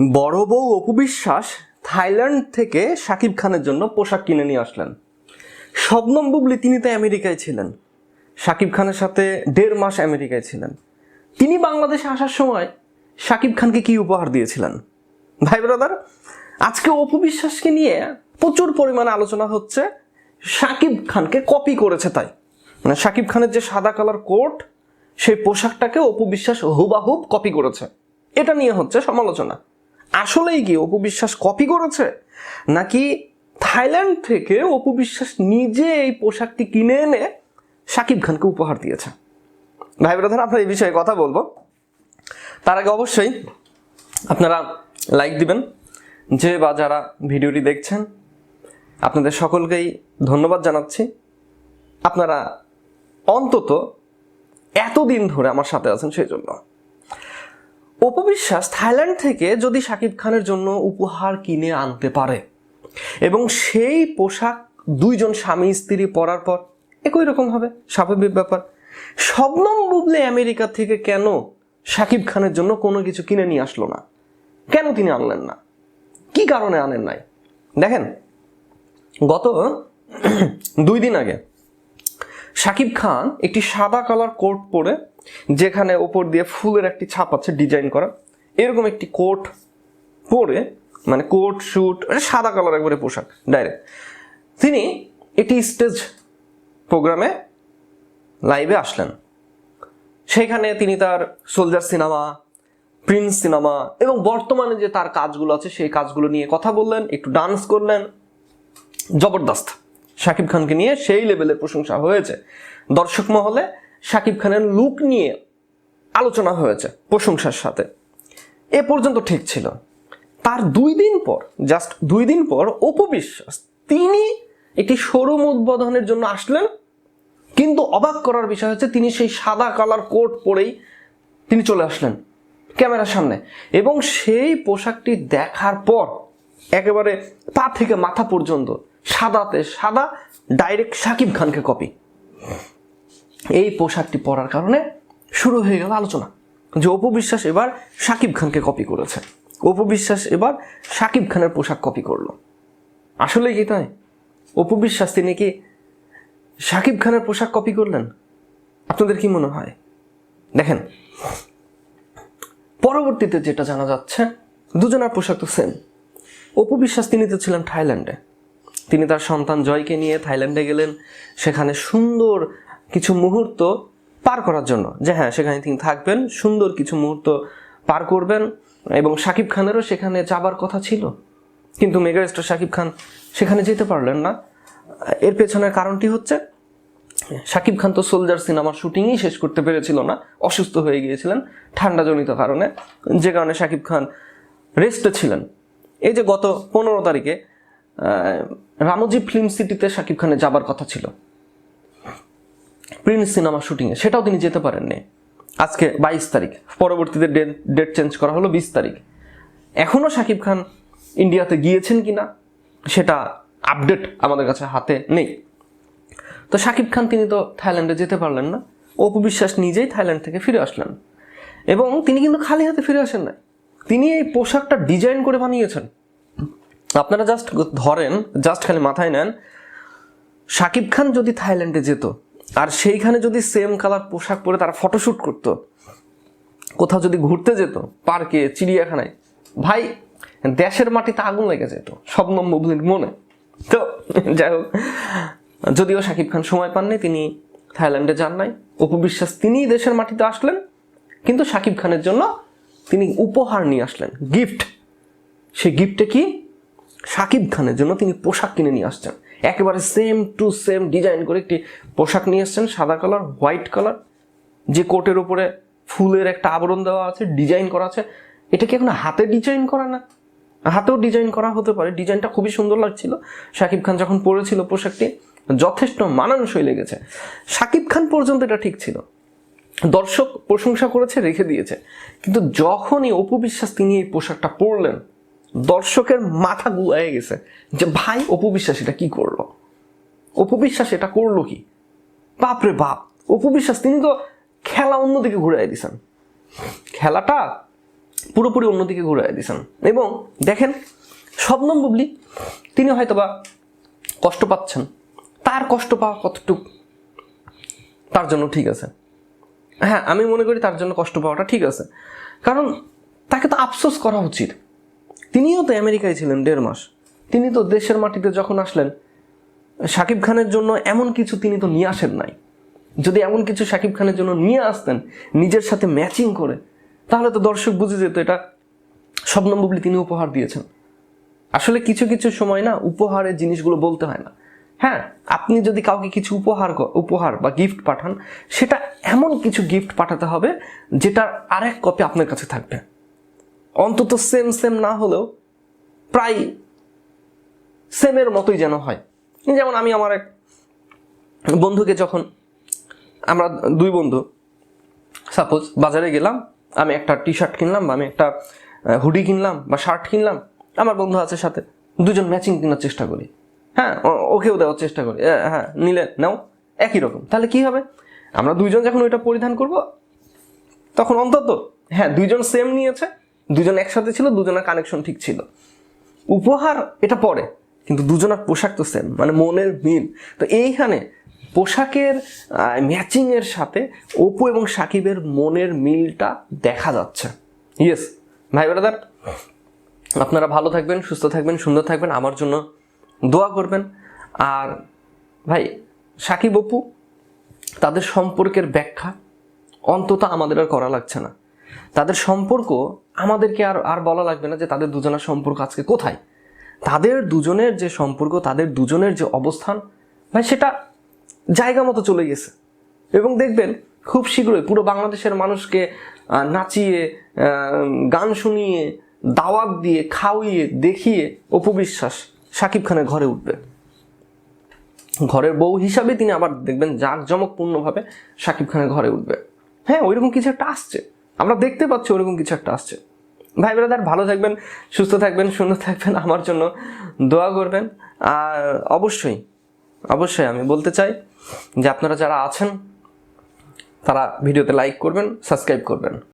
বড় বউ অপু বিশ্বাস থাইল্যান্ড থেকে শাকিব খানের জন্য পোশাক কিনে নিয়ে আসলেন। শবনম বুবলি তিনি তো আমেরিকায় ছিলেন। শাকিব খানের সাথে দেড় মাস আমেরিকায় ছিলেন। তিনি বাংলাদেশে আসার সময় শাকিব খানকে কি উপহার দিয়েছিলেন? ভাই ব্রাদার, আজকে অপু বিশ্বাসকে নিয়ে প্রচুর পরিমাণে আলোচনা হচ্ছে। শাকিব খানকে কপি করেছে তাই। মানে শাকিব খানের যে সাদা কালার কোট, সেই পোশাকটাকে অপু বিশ্বাস হুবাহুব কপি করেছে। এটা নিয়ে হচ্ছে সমালোচনা। আসলেই কি অপু বিশ্বাস কপি করেছে? নাকি থাইল্যান্ড থেকে অপু বিশ্বাস নিজে এই পোশাকটি কিনে এনে শাকিব খানকে উপহার দিয়েছে? ভাই ব্রাদার, আপনার এই বিষয়ে কথা বলব। তার আগে অবশ্যই আপনারা লাইক দিবেন, যে বা যারা ভিডিওটি দেখছেন, আপনাদের সকলকেই ধন্যবাদ জানাচ্ছি। আপনারা অন্তত এতদিন ধরে আমার সাথে আছেন সেই জন্য। অপবিশ্বাস থাইল্যান্ড থেকে যদি শাকিব খানের জন্য উপহার কিনে আনতে পারে, এবং সেই পোশাক দুইজন স্বামী স্ত্রী পরার পর একই রকম হবে, স্বাভাবিক ব্যাপার। শবনম বুবলে আমেরিকা থেকে কেন শাকিব খানের জন্য কোনো কিছু কিনে নিয়ে আসলো না? কেন তিনি আনলেন না? কি কারণে আনেন নাই? দেখেন, গত দুই দিন আগে শাকিব খান একটি সাদা কালার কোট পরে যেখানে ওপর দিয়ে ফুলের একটি ছাপ আছে ডিজাইন করা। এরকম একটি কোট পরে মানে কোট, শুট সাদা কালার একবারে পোশাক ডাইরেক্ট তিনি একটি স্টেজ প্রোগ্রামে লাইভে আসলেন। সেখানে তিনি তার সোলজার সিনেমা, প্রিন্স সিনেমা এবং বর্তমানে যে তার কাজগুলো আছে, সেই কাজগুলো নিয়ে কথা বললেন, একটু ডান্স করলেন। জবরদস্ত। শাকিব খানকে নিয়ে সেই লেভেলের প্রশংসা হয়েছে। দর্শক মহলে শাকিব খানের লুক নিয়ে আলোচনা হয়েছে প্রশংসার সাথে। এ পর্যন্ত ঠিক ছিল। তার দুই দিন পর জাস্ট দুই দিন পর অপু বিশ্বাস, তিনি একটি শোরুম উদ্বোধনের জন্য আসলেন, কিন্তু অবাক করার বিষয় হচ্ছে তিনি সেই সাদা কালার কোট পরেই তিনি চলে আসলেন ক্যামেরার সামনে। এবং সেই পোশাকটি দেখার পর, একেবারে পা থেকে মাথা পর্যন্ত সাদাতে সাদা ডাইরেক্ট সাকিব খানকে কপি এই পোশাকটি পরার কারণে শুরু হয়ে গেল আলোচনা যে অপু বিশ্বাস এবার সাকিব খানকে কপি করেছে। অপু বিশ্বাস এবার সাকিব খানের পোশাক কপি করল। আসলে কি তাই? অপু বিশ্বাস তিনি কি সাকিব খানের পোশাক কপি করলেন? আপনাদের কি মনে হয়? দেখেন, পরবর্তীতে যেটা জানা যাচ্ছে, দুজনের পোশাক তো সেম অপু বিশ্বাস তিনি তো ছিলেন থাইল্যান্ডে। তিনি তার সন্তান জয়কে নিয়ে থাইল্যান্ডে গেলেন, সেখানে সুন্দর কিছু মুহূর্ত পার করার জন্য। যে হ্যাঁ সেখানে তিনি থাকবেন, সুন্দর কিছু মুহূর্ত পার করবেন, এবং শাকিব খানেরও সেখানে যাবার কথা ছিল। কিন্তু মেগাস্টার শাকিব খান সেখানে যেতে পারলেন না। এর পেছনের কারণটি হচ্ছে শাকিব খান তো সোলজার সিনেমার শুটিংই শেষ করতে পেরেছিল না, অসুস্থ হয়ে গিয়েছিলেন ঠান্ডাজনিত কারণে। যে কারণে শাকিব খান রেস্টে ছিলেন। এই যে গত পনেরো তারিখে রামজি ফিল্ম সিটিতে শাকিব খানের যাবার কথা ছিল। প্রিন্স সিনেমা শুটিংয়ে। সেটাও তিনি যেতে পারেননি। আজকে বাইশ তারিখ। পরবর্তীতে ডেট ডেট চেঞ্জ করা হলো বিশ তারিখ। এখনও শাকিব খান ইন্ডিয়াতে গিয়েছেন কি না সেটা আপডেট আমাদের কাছে হাতে নেই। তো শাকিব খান, তিনি তো থাইল্যান্ডে যেতে পারলেন না। অপু বিশ্বাস নিজেই থাইল্যান্ড থেকে ফিরে আসলেন। এবং তিনি কিন্তু খালি হাতে ফিরে আসেন না তিনি এই পোশাকটা ডিজাইন করে বানিয়েছেন। আপনারা জাস্ট ধরেন জাস্ট খালি মাথায় নেন শাকিব খান যদি থাইল্যান্ডে যেত, আর সেইখানে যদি সেম কালার পোশাক পরে তারা ফটোশ্যুট করতো, কোথাও যদি ঘুরতে যেত পার্কে চিড়িয়াখানায়, ভাই, দেশের মাটিতে আগুন লেগে যেত শবনম বুবলির মনে। তো, যাই হোক, যদিও শাকিব খান সময় পাননি, তিনি থাইল্যান্ডে যান নাই উপবিশ্বাস তিনি দেশের মাটিতে আসলেন, কিন্তু শাকিব খানের জন্য তিনি উপহার নিয়ে আসলেন গিফট সেই গিফটে কি? শাকিব খানের জন্য তিনি পোশাক কিনে নিয়ে আসছেন। একেবারে সেম টু সেম ডিজাইন করে একটি পোশাক নিয়ে আসছেন, সাদা কালার হোয়াইট কালার যে কোটের উপরে ফুলের একটা আবরণ দেওয়া আছে ডিজাইন করা আছে। এটা কি এখন হাতে ডিজাইন করা না? হাতেও ডিজাইন করা হতে পারে। ডিজাইনটা খুবই সুন্দর লাগছিল। শাকিব খান যখন পরেছিল পোশাকটি, যথেষ্ট মানানসই লেগেছে। শাকিব খান পর্যন্ত এটা ঠিক ছিল। দর্শক প্রশংসা করেছে, রেখে দিয়েছে। কিন্তু যখনই অপু বিশ্বাস তিনি এই পোশাকটা পরলেন দর্শকের মাথা গুয়ায়ে গেছে যে, ভাই, অপু বিশ্বাস এটা কি করল? অপু বিশ্বাস এটা করল কি? বাপরে বাপ, অপু বিশ্বাস, তিনি তো খেলা অন্যদিকে ঘুরাই দিছেন। খেলাটা পুরোপুরি অন্যদিকে ঘুরে দিয়েছেন এবং দেখেন, শবনম বুবলি, তিনি হয়তো বা কষ্ট পাচ্ছেন। তার কষ্ট পাওয়া কতটুক, তার জন্য ঠিক আছে। হ্যাঁ আমি মনে করি তার জন্য কষ্ট পাওয়াটা ঠিক আছে। কারণ তাকে তো আফসোস করা উচিত। তিনিও তো আমেরিকায় ছিলেন দেড় মাস। তিনি তো দেশের মাটিতে যখন আসলেন, শাকিব খানের জন্য এমন কিছু তিনি তো নিয়ে আসেন নাই। যদি এমন কিছু শাকিব খানের জন্য নিয়ে আসতেন, নিজের সাথে ম্যাচিং করে, তাহলে তো দর্শক বুঝে যেত এটা স্বপ্নম বুবলি তিনি উপহার দিয়েছেন। আসলে কিছু কিছু সময় না উপহারের জিনিসগুলো বলতে হয় না। হ্যাঁ আপনি যদি কাউকে কিছু উপহার উপহার বা গিফট পাঠান, সেটা এমন কিছু গিফট পাঠাতে হবে, যেটার আরেক কপি আপনার কাছে থাকবে। অন্তত সেম সেম না হলেও প্রায় সেমের মতোই যেন হয়। যেমন আমি আমার এক বন্ধুকে যখন, আমরা দুই বন্ধু সাপোজ বাজারে গেলাম, আমি একটা টি শার্ট কিনলাম বা আমি একটা হুডি কিনলাম বা শার্ট কিনলাম, আমার বন্ধু আছে সাথে, দুজন ম্যাচিং কেনার চেষ্টা করি। হ্যাঁ ওকেও দেওয়ার চেষ্টা করি। হ্যাঁ নিলে নাও, একই রকম। তাহলে কি হবে? আমরা দুইজন যখন ওইটা পরিধান করব, তখন অন্তত হ্যাঁ দুইজন সেম নিয়েছে দুজন একসাথে ছিল, দুজনের কানেকশন ঠিক ছিল। উপহার এটা পরে, কিন্তু দুজনের পোশাক তো সেম মানে মনের মিল। তো এইখানে পোশাকের ম্যাচিং এর সাথে অপু এবং সাকিবের মনের মিলটা দেখা যাচ্ছে। ইয়েস ভাই ব্রাদার আপনারা ভালো থাকবেন, সুস্থ থাকবেন, সুন্দর থাকবেন, আমার জন্য দোয়া করবেন। আর ভাই, সাকিব, অপু, তাদের সম্পর্কের ব্যাখ্যা অন্তত আমাদের আর করা লাগছে না। তাদের সম্পর্ক আমাদেরকে আর আর বলা লাগবে না যে তাদের দুজনের সম্পর্ক আজকে কোথায়। তাদের দুজনের যে সম্পর্ক, তাদের দুজনের যে অবস্থান, ভাই সেটা জায়গা মতো চলে গেছে। এবং দেখবেন খুব শীঘ্রই পুরো বাংলাদেশের মানুষকে নাচিয়ে গান শুনিয়ে, দাওয়াত দিয়ে, খাওয়িয়ে, দেখিয়ে অপবিশ্বাস সাকিব খানের ঘরে উঠবে। ঘরের বউ হিসাবে তিনি আবার দেখবেন জাঁকজমকপূর্ণভাবে শাকিব খানের ঘরে উঠবে। হ্যাঁ ওইরকম কিছু একটা আসছে। আমরা দেখতে পাচ্ছি ওরকম কিছু একটা আসছে। ভাই ব্রাদার ভালো থাকবেন, সুস্থ থাকবেন, সুন্দর থাকবেন, আমার জন্য দোয়া করবেন। আর অবশ্যই অবশ্যই আমি বলতে চাই যে আপনারা যারা আছেন, তারা ভিডিওতে লাইক করবেন সাবস্ক্রাইব করবেন।